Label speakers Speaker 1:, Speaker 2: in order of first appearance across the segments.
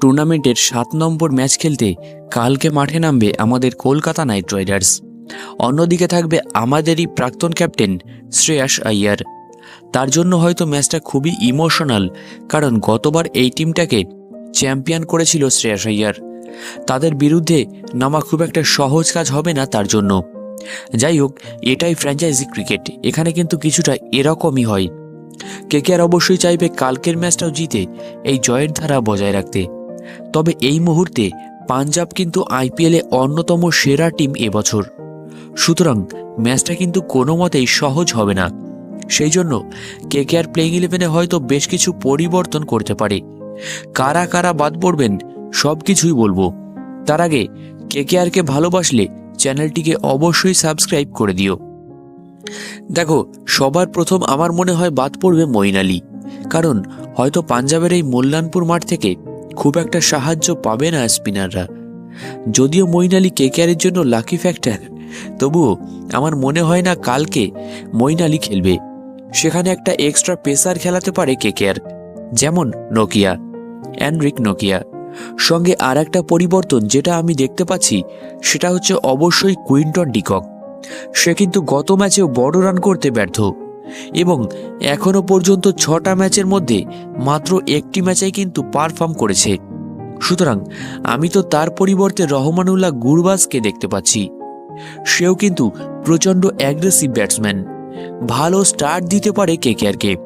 Speaker 1: টুর্নামেন্টের সাত নম্বর ম্যাচ খেলতে কালকে মাঠে নামবে আমাদের কলকাতা নাইট রাইডার্স। অন্যদিকে থাকবে আমাদেরই প্রাক্তন ক্যাপ্টেন শ্রেয়াস আইয়ার। তার জন্য হয়তো ম্যাচটা খুবই ইমোশনাল, কারণ গতবার এই টিমটাকে চ্যাম্পিয়ন করেছিল শ্রেয়াস আইয়ার। তাদের বিরুদ্ধে নামা খুব একটা সহজ কাজ হবে না তার জন্য। যাই হোক, এটাই ফ্র্যাঞ্চাইজি ক্রিকেট, এখানে কিন্তু কিছুটা এরকমই হয়। কেকেআর অবশ্যই চাইবে কালকের ম্যাচটাও জিতে এই জয়ের ধারা বজায় রাখতে। তবে এই মুহূর্তে পাঞ্জাব কিন্তু আইপিএলে অন্যতম সেরা টিম এবছর। সুতরাং ম্যাচটা কিন্তু কোনো মতেই সহজ হবে না। সেই জন্য কেকেআর প্লেইং ইলেভেনে হয়তো বেশ কিছু পরিবর্তন করতে পারে। কারা কারা বাদ পড়বেন সব কিছুই বলব। তার আগে কেকেআরকে ভালোবাসলে চ্যানেলটিকে অবশ্যই সাবস্ক্রাইব করে দিও। দেখো, সবার প্রথম আমার মনে হয় বাদ পড়বে মঈন আলী। কারণ হয়তো পাঞ্জাবের এই মল্লানপুর মাঠ থেকে খুব একটা সাহায্য পাবে না স্পিনাররা। যদিও মঈন আলী কেকেআরের জন্য লাকি ফ্যাক্টর তবুও আমার মনে হয় না কালকে মইন আলী খেলবে। সেখানে একটা এক্সট্রা পেসার খেলাতে পারে কেকেআর, যেমন নোকিয়া অ্যানরিক নোকিয়া। সঙ্গে আর একটা পরিবর্তন যেটা আমি দেখতে পাচ্ছি, সেটা হচ্ছে অবশ্যই কুইন্টন ডিকক। সে কিন্তু গত ম্যাচেও বড় রান করতে ব্যর্থ। এবং এখনও পর্যন্ত ছটা ম্যাচের মধ্যে মাত্র একটি ম্যাচেই কিন্তু পারফর্ম করেছে। সুতরাং আমি তো তার পরিবর্তে রহমানুল্লাহ গুরবাজকে দেখতে পাচ্ছি। সেও কিন্তু প্রচণ্ড অ্যাগ্রেসিভ ব্যাটসম্যান ভালো স্টার্ট দিতে পারে কেকেআরকে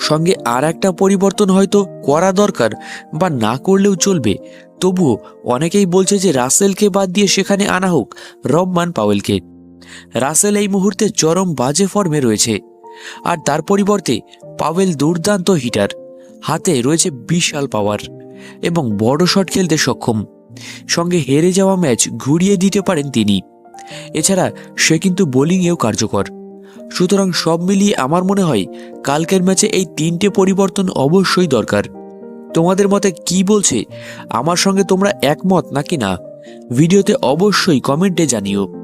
Speaker 1: সঙ্গে আর একটা পরিবর্তন হয়তো করা দরকার বা না করলেও চলবে। তবুও অনেকেই বলছে যে রাসেলকে বাদ দিয়ে সেখানে আনা হোক রবমান পাওয়েলকে। রাসেল এই মুহূর্তে চরম বাজে ফর্মে রয়েছে। আর তার পরিবর্তে পাওয়েল দুর্দান্ত হিটার। হাতে রয়েছে বিশাল পাওয়ার এবং বড় শট খেলতে সক্ষম। সঙ্গে হেরে যাওয়া ম্যাচ ঘুরিয়ে দিতে পারেন তিনি। এছাড়া সে কিন্তু বোলিংয়েও কার্যকর। সুতরাং সব মিলিয়ে আমার মনে হয় কালকের ম্যাচে এই তিনটে পরিবর্তন অবশ্যই দরকার। তোমাদের মতে কি বলছে? আমার সঙ্গে তোমরা একমত নাকি না? ভিডিওতে অবশ্যই কমেন্টে জানিও।